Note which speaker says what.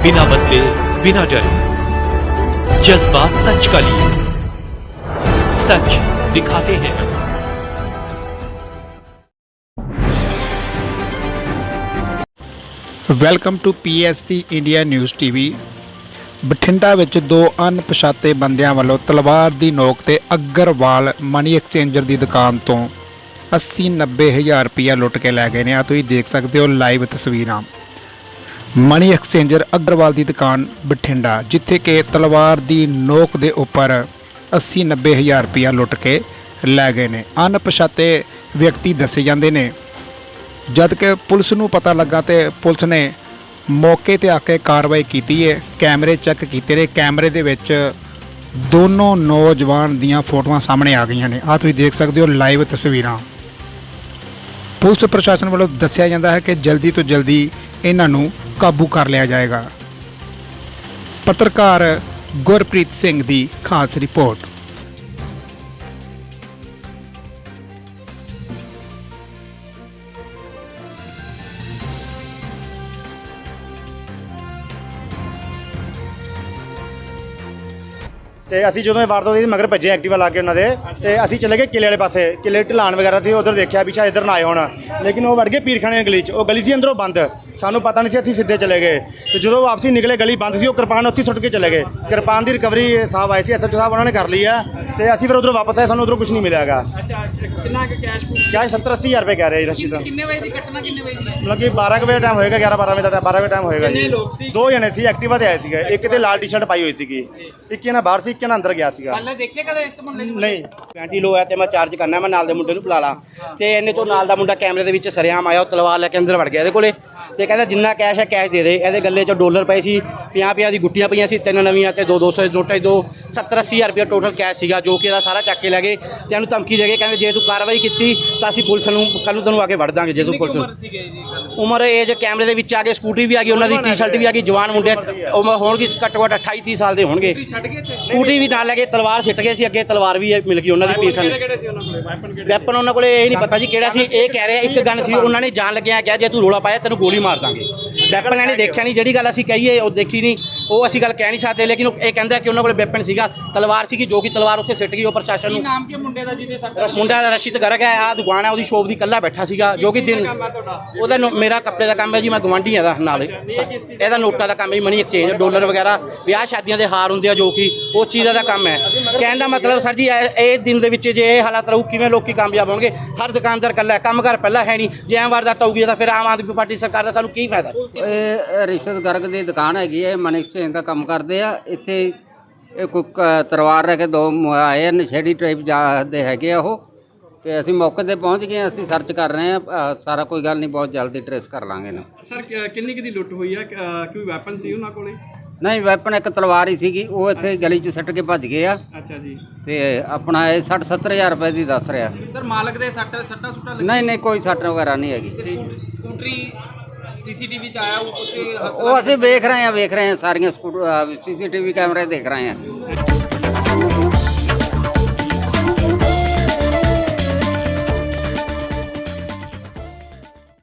Speaker 1: बिना बदले बिना डरे जज्बा सच का लिए सच दिखाते हैं
Speaker 2: welcome to PST India news TV Bathinda ਵਿੱਚ ਦੋ ਅਣਪਛਾਤੇ ਬੰਦਿਆਂ ਵੱਲੋਂ ਤਲਵਾਰ ਦੀ ਨੋਕ ਤੇ ਅਗਰਵਾਲ ਮਨੀ ਐਕਸਚੇਂਜਰ ਦੀ ਦੁਕਾਨ ਤੋਂ 80 90 ਹਜ਼ਾਰ ਰੁਪਇਆ ਲੁੱਟ ਕੇ ਲੈ ਗਏ ਨੇ ਆ ਤੁਸੀਂ ਦੇਖ ਸਕਦੇ ਹੋ ਲਾਈਵ ਤਸਵੀਰਾਂ ਮਨੀ ਐਕਸਚੇਂਜਰ ਅਗਰਵਾਲ ਦੀ ਦੁਕਾਨ ਬਠਿੰਡਾ, ਜਿੱਥੇ ਕਿ ਤਲਵਾਰ ਦੀ ਨੋਕ ਦੇ ਉੱਪਰ 80 90 ਹਜ਼ਾਰ ਰੁਪਇਆ ਲੁੱਟ ਕੇ ਲੈ ਗਏ ਨੇ। ਅਣਪਛਾਤੇ ਵਿਅਕਤੀ ਦੱਸੇ ਜਾਂਦੇ ਨੇ। ਜਦ ਕਿ ਪੁਲਿਸ ਨੂੰ ਪਤਾ ਲੱਗਾ ਤੇ ਪੁਲਿਸ ਨੇ ਮੌਕੇ ਤੇ ਆ ਕੇ ਕਾਰਵਾਈ ਕੀਤੀ ਹੈ ਕੈਮਰੇ ਚੈੱਕ ਕੀਤੇ ਨੇ। ਕੈਮਰੇ ਦੇ ਵਿੱਚ ਦੋਨੋਂ ਨੌਜਵਾਨ ਦੀਆਂ ਫੋਟੋਆਂ ਸਾਹਮਣੇ ਆ ਗਈਆਂ ਨੇ। ਆ ਤੁਸੀਂ ਦੇਖ ਸਕਦੇ ਹੋ ਲਾਈਵ ਤਸਵੀਰਾਂ। ਪੁਲਿਸ ਪ੍ਰਸ਼ਾਸਨ ਵੱਲੋਂ ਦੱਸਿਆ ਜਾਂਦਾ ਹੈ ਕਿ ਜਲਦੀ ਤੋਂ ਜਲਦੀ ਇਹਨਾਂ ਨੂੰ ਕਾਬੂ ਕਰ ਲਿਆ ਜਾਏਗਾ। ਪੱਤਰਕਾਰ ਗੁਰਪ੍ਰੀਤ ਸਿੰਘ ਦੀ ਖਾਸ ਰਿਪੋਰਟ।
Speaker 3: ਤੇ ਅਸੀਂ ਜਦੋਂ ਇਹ ਵਾਰਦਾਤ ਹੋਈ ਮਗਰ ਭੱਜੇ ਐਕਟਿਵਾ ਲਾ ਕੇ ਉਹਨਾਂ ਦੇ। ਤੇ ਅਸੀਂ ਚਲੇ ਗਏ ਕਿਲੇ ਵਾਲੇ ਪਾਸੇ। ਕਿਲੇ ਢਲਾਨ ਵਗੈਰਾ ਸੀ, ਉਧਰ ਦੇਖਿਆ ਵੀ ਸ਼ਾਇਦ ਇੱਧਰ ਨਾ ਆਏ ਹੋਣ। ਲੇਕਿਨ ਉਹ ਵੜ ਗਏ ਪੀਰਖਾਨੇ ਗਲੀ 'ਚ। ਉਹ ਗਲੀ ਸੀ ਅੰਦਰੋਂ ਬੰਦ। ਸਾਨੂੰ ਪਤਾ ਨਹੀਂ ਸੀ ਅਸੀਂ ਸਿੱਧੇ ਚਲੇ ਗਏ। ਤੇ ਜਦੋਂ ਵਾਪਸੀ ਨਿਕਲੇ ਗਲੀ ਬੰਦ ਸੀ ਉਹ ਕਿਰਪਾਨ ਉੱਥੇ ਸੁੱਟ ਕੇ ਚਲੇ ਗਏ। ਕਿਰਪਾਨ ਦੀ ਰਿਕਵਰੀ ਸਾਹਿਬ ਆਏ ਸੀ ਐਸਐਚਓ ਸਾਹਿਬ ਉਹਨਾਂ ਨੇ ਕਰ ਲਈ ਆ। ਤੇ ਅਸੀਂ ਫਿਰ ਉਧਰੋਂ ਵਾਪਸ ਆਏ ਸਾਨੂੰ ਉਧਰੋਂ ਕੁਝ ਨਹੀਂ ਮਿਲਿਆਗਾ
Speaker 4: ਅੱਛਾ ਕਿੰਨਾ ਕੁ ਕੈਸ਼
Speaker 3: ਕਿਆ 70 80 ਹਜ਼ਾਰ ਰੁਪਏ ਕਹਿ ਰਹੇ ਰਸ਼ੀ ਦਾ
Speaker 4: ਕਿੰਨੇ ਵਜੇ ਦੀ ਘਟਨਾ ਕਿੰਨੇ ਵਜੇ ਦੀ?
Speaker 3: ਮਤਲਬ ਕਿ 12 ਕੁ ਵਜੇ ਟਾਈਮ ਹੋਏਗਾ 11 12 ਵਜੇ ਦਾ 12 ਵਜੇ ਟਾਈਮ ਹੋਏਗਾ ਜੀ? ਦੋ ਜਣੇ ਸੀ ਐਕਟਿਵਾ ਤੇ ਆਏ ਸੀਗੇ। ਇੱਕ ਤੇ ਲਾਲ ਟੀ-ਸ਼ਰਟ ਪਾਈ ਹੋਈ ਸੀਗੀ ਇੱਕ ਇਹਨਾਂ ਬਾਹਰ ਸੀ ਇੱਕ ਇਹਨਾਂ ਅੰਦਰ ਗਿਆ ਸੀਗਾ।
Speaker 4: ਪਹਿਲਾਂ ਦੇਖਿਆ ਕਦੇ ਇਸ ਮੁੰਡੇ ਨੂੰ?
Speaker 3: ਨਹੀਂ।
Speaker 5: ਪੈਂਟੀ ਲੋ ਹੈ ਤੇ ਮੈਂ ਚਾਰਜ ਕਰਨਾ ਮੈਂ ਨਾਲ ਦੇ ਮੁੰਡੇ ਨੂੰ ਬੁਲਾ ਲਾਂ। ਤੇ ਇਹਨੇ ਤੋਂ ਨਾਲ ਦਾ ਮੁੰਡਾ ਕੈਮਰੇ ਦੇ ਵਿੱਚ ਸਰਿਆਮ ਆਇਆ ਉਹ ਤਲਵਾਰ ਲੈ ਕੇ ਅੰਦਰ ਵੜ ਗਿਆ ਇਹਦੇ ਕੋਲੇ। ਤੇ ਕਹਿੰਦਾ ਜਿੰਨਾ ਕੈਸ਼ ਹੈ ਕੈਸ਼ ਦੇ ਦੇ। ਇਹਦੇ ਗੱਲੇ 'ਚ ਡਾਲਰ ਪਏ ਸੀ 50 50 ਦੀ ਗੁੱਟੀਆਂ ਪਈਆਂ ਸੀ ਤਿੰਨ ਨਵੀਆਂ ਤੇ ਦੋ 200 ਦੇ ਨੋਟਾਂ 'ਚ ਦੋ 70 80 ਹਜ਼ਾਰ ਰੁਪਏ ਟੋਟਲ ਕੈਸ਼ ਸੀਗਾ ਜੋ ਕਿ ਇਹਦਾ ਸਾਰਾ ਚੱਕ ਕੇ ਲੈ ਗਏ ਤੇ ਇਹਨੂੰ ਧਮਕੀ ਦੇ ਕੇ ਕਹਿੰਦੇ ਜੇ ਤੂੰ ਕਾਰਵਾਈ ਕੀਤੀ ਤਾਂ ਅਸੀਂ ਪੁਲਿਸ ਨੂੰ ਕੱਲ ਨੂੰ ਤੈਨੂੰ ਆ ਕੇ ਵੜ ਦਾਂਗੇ ਜੇ ਤੂੰ ਪੁਲਿਸ ਨੂੰ
Speaker 4: ਜੀ
Speaker 5: ਉਮਰ ਏਜ ਕੈਮਰੇ ਦੇ ਵਿੱਚ ਆ ਗਏ ਸਕੂਟਰੀ ਵੀ ਆ ਗਈ ਉਹਨਾਂ ਦੀ ਟੀ-ਸ਼ਰਟ ਵੀ ਆ ਗਈ ਜਵਾਨ ਮੁੰਡੇ ਉਮਰ ਹੋਣਗੇ ਘੱਟੋ ਘੱਟ 28 30 ਸਾਲ ਦੇ ਹੋਣਗੇ। ਸਕੂਟਰੀ ਵੀ ਨਾਲ ਲੈ ਕੇ ਤਲਵਾਰ ਸਿੱਟ ਗਏ ਸੀ ਅੱਗੇ ਤਲਵਾਰ ਵੀ ਮਿਲ ਗਈ ਉਹਨਾਂ ਦੀ
Speaker 4: ਕਿਹੜੇ
Speaker 5: ਵੈਪਨ ਉਹਨਾਂ ਕੋਲੇ ਇਹ ਨਹੀਂ ਪਤਾ ਜੀ ਕਿਹੜਾ ਸੀ ਇਹ ਕਹਿ ਰਹੇ ਇੱਕ ਗਨ ਸੀ ਉਹਨਾਂ ਨੇ ਜਾਣ ਲੱਗਿਆ ਕਿਹਾ ਜੇ ਤੂੰ ਰੋਲਾ ਪਾਇਆ ਤੈਨੂੰ ਗੋਲੀ ਮਾਰ ਦਾਂਗੇ। ਵੈਪਨ ਇਹਨੇ ਦੇਖਿਆ ਨਹੀਂ ਜਿਹੜੀ ਗੱਲ ਅਸੀਂ ਕਹੀਏ ਉਹ ਦੇਖੀ ਨਹੀਂ। ਉਹ ਅਸੀਂ ਗੱਲ ਕਹਿ ਨਹੀਂ ਸਕਦੇ ਲੇਕਿਨ ਉਹ ਇਹ ਕਹਿੰਦਾ ਕਿ ਉਹਨਾਂ ਕੋਲੇ ਵੈਪਨ ਸੀਗਾ ਤਲਵਾਰ ਸੀਗੀ ਜੋ ਕਿ ਤਲਵਾਰ ਉੱਥੇ ਸਿੱਟ ਗਈ ਉਹ ਪ੍ਰਸ਼ਾਸਨ
Speaker 4: ਕੀ
Speaker 5: ਨੂੰ
Speaker 4: ਨਾਮ ਕੀ ਮੁੰਡੇ ਦਾ ਜਿਹਦੇ ਸੱਟ
Speaker 5: ਮੁੰਡਾ ਰਸ਼ੀਦ ਗਰਗ ਹੈ ਆ ਦੁਕਾਨ ਹੈ ਉਹਦੀ ਸ਼ੋਪ ਦੀ ਕੱਲਾ ਬੈਠਾ ਸੀਗਾ ਜੋ ਕਿ ਦਿਨ ਉਹਦਾ ਨੋ- ਮੇਰਾ ਕੱਪੜੇ ਦਾ ਕੰਮ ਹੈ ਜੀ ਮੈਂ ਗਵਾਂਢੀ ਹਾਂ ਦਾ ਨਾਲ। ਇਹਦਾ ਨੋਟਾਂ ਦਾ ਕੰਮ ਹੈ ਮਨੀ ਐਕਸਚੇਂਜ ਡਾਲਰ ਵਗੈਰਾ ਵਿਆਹ ਸ਼ਾਦੀਆਂ ਦੇ ਹਾਰ ਹੁੰਦੇ ਆ ਜੋ ਕਿ ਉਹ ਚੀਜ਼ ਦਾ ਕੰਮ ਹੈ। ਕਹਿਣ ਦਾ ਮਤਲਬ ਸਰ ਜੀ ਇਹ ਇਹ ਦਿਨ ਦੇ ਵਿੱਚ ਜੇ ਇਹ ਹਾਲਾਤ ਰਹੂ ਕਿਵੇਂ ਲੋਕੀ ਕਾਮਯਾਬ ਹੋਣਗੇ? ਹਰ ਦੁਕਾਨਦਾਰ ਕੱਲਾ ਹੈ ਕੰਮ ਕਰ ਪਹਿਲਾਂ ਹੈ ਨਹੀਂ ਜੇ ਐਂ ਵਾਰਦਾਤ ਆਊਗੀ ਤਾਂ ਫਿਰ ਆਮ ਆਦਮੀ ਪਾਰਟੀ ਸਰਕਾਰ ਦਾ ਸਾਨੂੰ ਕੀ ਫਾਇਦਾ?
Speaker 6: ਇਹ ਰਿਸ਼ਵਤ ਗਰਗ ਦੀ ਦੁਕਾਨ ਹੈਗੀ ਹੈ ਮਨੀ ਐਕਸਚੇਂਜ ਦਾ ਕੰਮ ਕਰਦੇ ਆ। ਇੱਥੇ ਇਹ ਕੋਈ ਕ- ਤਲਵਾਰ ਰੱਖ ਕੇ ਦੋ ਮ- ਆਏ ਆ, ਨਸ਼ੇੜੀ ਟਾਈਪ ਦੇ ਹੈਗੇ ਆ ਉਹ। ਤੇ ਅਸੀਂ ਮੌਕੇ ਤੇ ਪਹੁੰਚ ਗਏ ਹਾਂ, ਅਸੀਂ ਸਰਚ ਕਰ ਰਹੇ ਆ ਅ, ਸਾਰਾ ਕੋਈ ਗੱਲ ਨਹੀਂ ਬਹੁਤ ਜਲਦੀ ਟ੍ਰੇਸ ਕਰ ਲਾਂਗੇ ਇਹਨੂੰ।
Speaker 4: ਸਰ ਕਿੰਨੀ ਕਿ ਦੀ ਲੁੱਟ ਹੋਈ ਹੈ ਕੋਈ ਵੈਪਨ ਸੀ ਉਹਨਾਂ ਕੋਲੇ?
Speaker 6: ਨਹੀਂ ਵੈਪਨ ਇੱਕ ਤਲਵਾਰ ਹੀ ਸੀਗੀ ਉਹ ਇੱਥੇ ਗਲੀ 'ਚ ਸੱਟ ਕੇ ਭੱਜ ਗਏ ਆ।
Speaker 4: ਅੱਛਾ ਜੀ।
Speaker 6: ਤੇ ਆਪਣਾ ਇਹ 60 70000 ਰੁਪਏ ਦੀ ਦੱਸ ਰਿਹਾ।
Speaker 4: ਸਰ ਮਾਲਕ ਦੇ ਸੱਟ ਸੱਟਾ ਸੁੱਟਾ
Speaker 6: ਨਹੀਂ ਨਹੀਂ ਕੋਈ ਸੱਟ ਵਗੈਰਾ ਨਹੀਂ ਹੈਗੀ।
Speaker 4: ਸਕੂਟਰੀ ਸੀਸੀਟੀਵੀ ਚ ਆਇਆ, ਉਹ ਕੁਝ
Speaker 6: ਉਹ ਅਸੀਂ ਵੇਖ ਰਹੇ ਹਾਂ, ਵੇਖ ਰਹੇ ਹਾਂ ਸਾਰੀਆਂ ਸਕੂਟਰ ਸੀਸੀਟੀਵੀ ਕੈਮਰੇ ਦੇਖ ਰਹੇ ਹਾਂ।